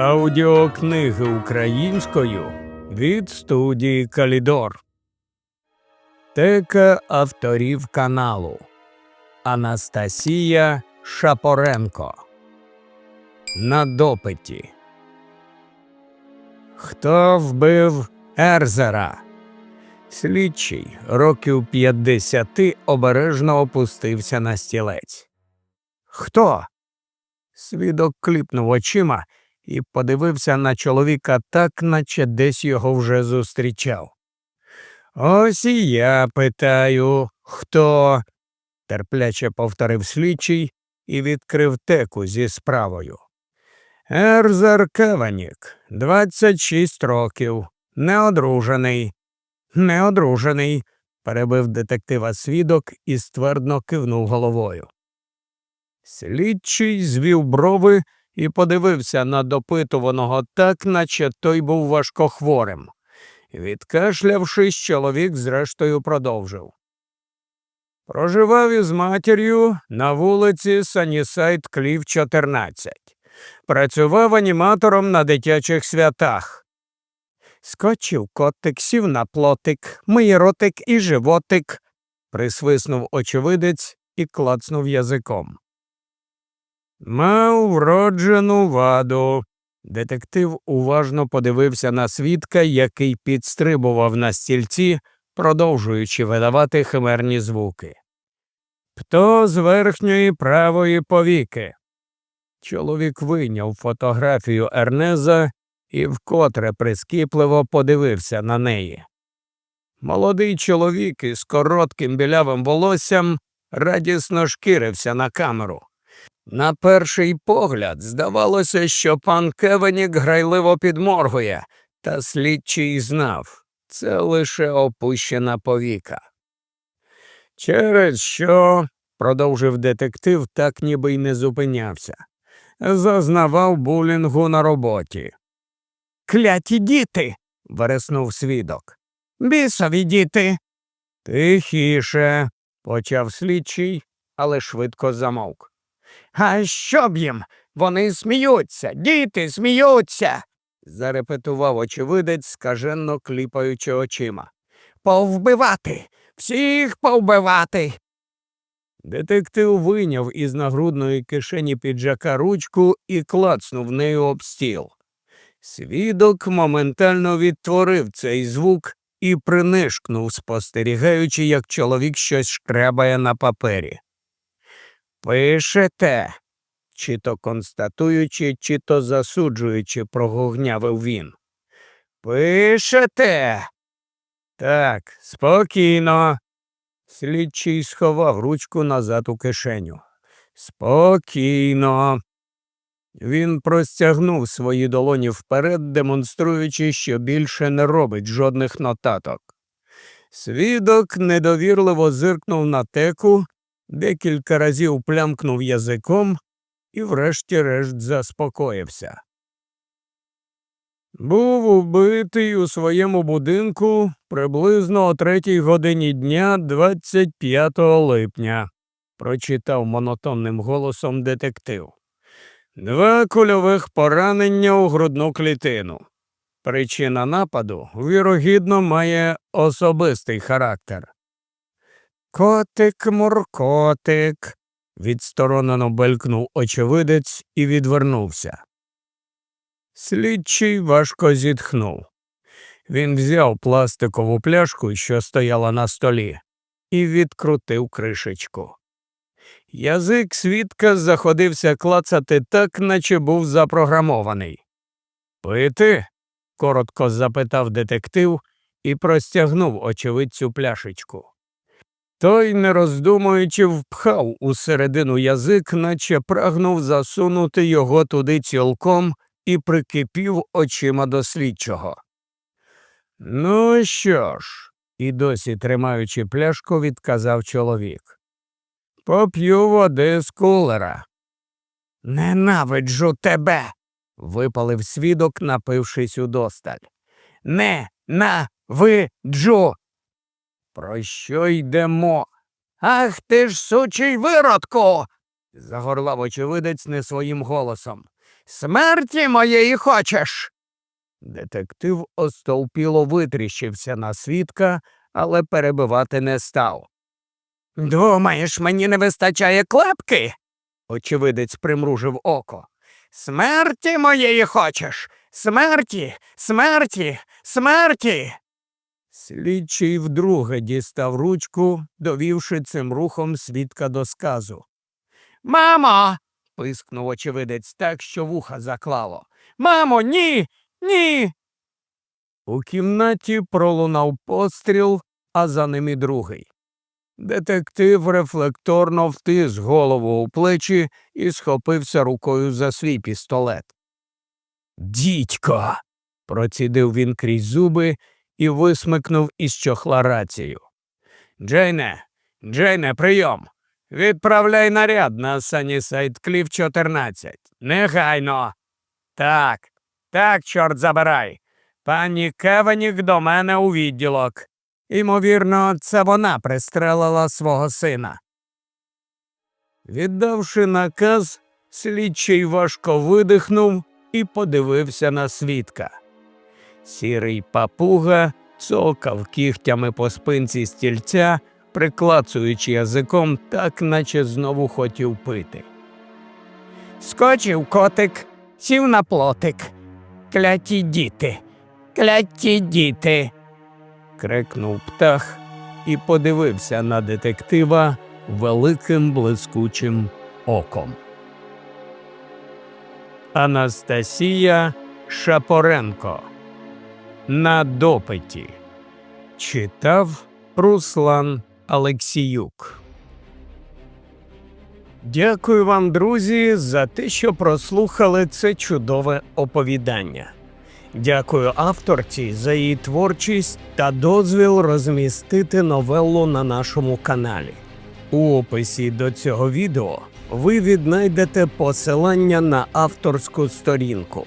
Аудіокниги українською від студії Калідор. Тека авторів каналу Анастасія Шапоренко. На допиті. Хто вбив Ерзера? Слідчий років 50 обережно опустився на стілець. Хто? Свідок кліпнув очима і подивився на чоловіка так, наче десь його вже зустрічав. Ось і я питаю, хто? терпляче повторив слідчий і відкрив теку зі справою. Ерзер Кеванік, 26 років, неодружений. Неодружений, перебив детектива свідок і ствердно кивнув головою. Слідчий звів брови і подивився на допитуваного так, наче той був важкохворим. Відкашлявшись, чоловік зрештою продовжив. Проживав із матір'ю на вулиці Санісайд Клів 14. Працював аніматором на дитячих святах. Скочив котик, сів на плотик, миє ротик і животик, присвиснув очевидець і клацнув язиком. Мав вроджену ваду. Детектив уважно подивився на свідка, який підстрибував на стільці, продовжуючи видавати химерні звуки. Пто з верхньої правої повіки. Чоловік вийняв фотографію Ернеза і вкотре прискіпливо подивився на неї. Молодий чоловік із коротким білявим волоссям радісно шкірився на камеру. На перший погляд здавалося, що пан Кевенік грайливо підморгує, та слідчий знав це лише опущена повіка. Через що, продовжив детектив, так ніби й не зупинявся, зазнавав булінгу на роботі. Кляті діти. вереснув свідок. Бісові діти. Тихіше, почав слідчий, але швидко замовк. А що б їм? Вони сміються, діти сміються. зарепетував очевидець, скаженно кліпаючи очима. Повбивати, всіх повбивати. Детектив вийняв із нагрудної кишені піджака ручку і клацнув нею об стіл. Свідок моментально відтворив цей звук і принишкнув, спостерігаючи, як чоловік щось шкрябає на папері. Пишете, чи то констатуючи, чи то засуджуючи, прогугнявив він. Пишете. Так, спокійно. Слідчий сховав ручку назад у кишеню. Спокійно. Він простягнув свої долоні вперед, демонструючи, що більше не робить жодних нотаток. Свідок недовірливо зиркнув на теку, декілька разів плямкнув язиком і врешті-решт заспокоївся. Був убитий у своєму будинку приблизно о третій годині дня 25 липня, прочитав монотонним голосом детектив. Два кульових поранення у грудну клітину. Причина нападу, вірогідно, має особистий характер. Котик муркотик, відсторонено белькнув очевидець і відвернувся. Слідчий важко зітхнув. Він взяв пластикову пляшку, що стояла на столі, і відкрутив кришечку. Язик свідка заходився клацати так, наче був запрограмований. Пити? коротко запитав детектив і простягнув очевидцю пляшечку. Той, не роздумуючи, впхав у середину язик, наче прагнув засунути його туди цілком і прикипів очима до слідчого. Ну що ж, і досі тримаючи пляшку, відказав чоловік. Поп'ю води з кулера. Ненавиджу тебе. випалив свідок, напившись удосталь. Не на ви джу. Про що йдемо? Ах ти ж сучий виродку. загорлав очевидець не своїм голосом. Смерті моєї хочеш. Детектив остовпіло витріщився на свідка, але перебивати не став. Думаєш, мені не вистачає клепки? Очевидець примружив око. Смерті моєї хочеш. Смерті, смерті, смерті. Слідчий вдруге дістав ручку, довівши цим рухом свідка до сказу. Мамо. пискнув очевидець так, що вуха заклало. Мамо, ні, ні. У кімнаті пролунав постріл, а за ним і другий. Детектив рефлекторно втис голову у плечі і схопився рукою за свій пістолет. Дідько. процідив він крізь зуби і висмикнув із чохла рацію. Джейне, Джейне, прийом. Відправляй наряд на Санісайд Кліф 14. Негайно. Так, так, чорт забирай. Пані Кевенік до мене у відділок. Імовірно, це вона пристрелила свого сина. Віддавши наказ, слідчий важко видихнув і подивився на свідка. Сірий папуга цокав кігтями по спинці стільця, приклацуючи язиком, так наче знову хотів пити. Скочив котик, сів на плотик. Кляті діти, кляті діти. крикнув птах і подивився на детектива великим блискучим оком. Анастасія Шапоренко. На допиті. Читав Руслан Алексіюк. Дякую вам, друзі, за те, що прослухали це чудове оповідання. Дякую авторці за її творчість та дозвіл розмістити новелу на нашому каналі. У описі до цього відео ви віднайдете посилання на авторську сторінку.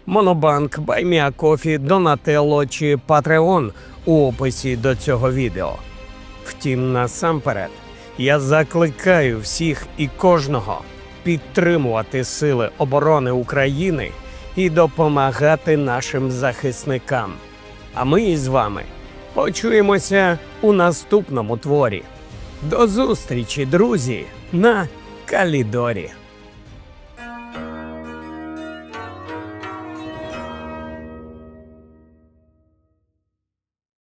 Монобанк, Байміакофі, Донателло чи Patreon у описі до цього відео. Втім, насамперед, я закликаю всіх і кожного підтримувати Сили оборони України і допомагати нашим захисникам. А ми із вами почуємося у наступному творі. До зустрічі, друзі, на Калідорі.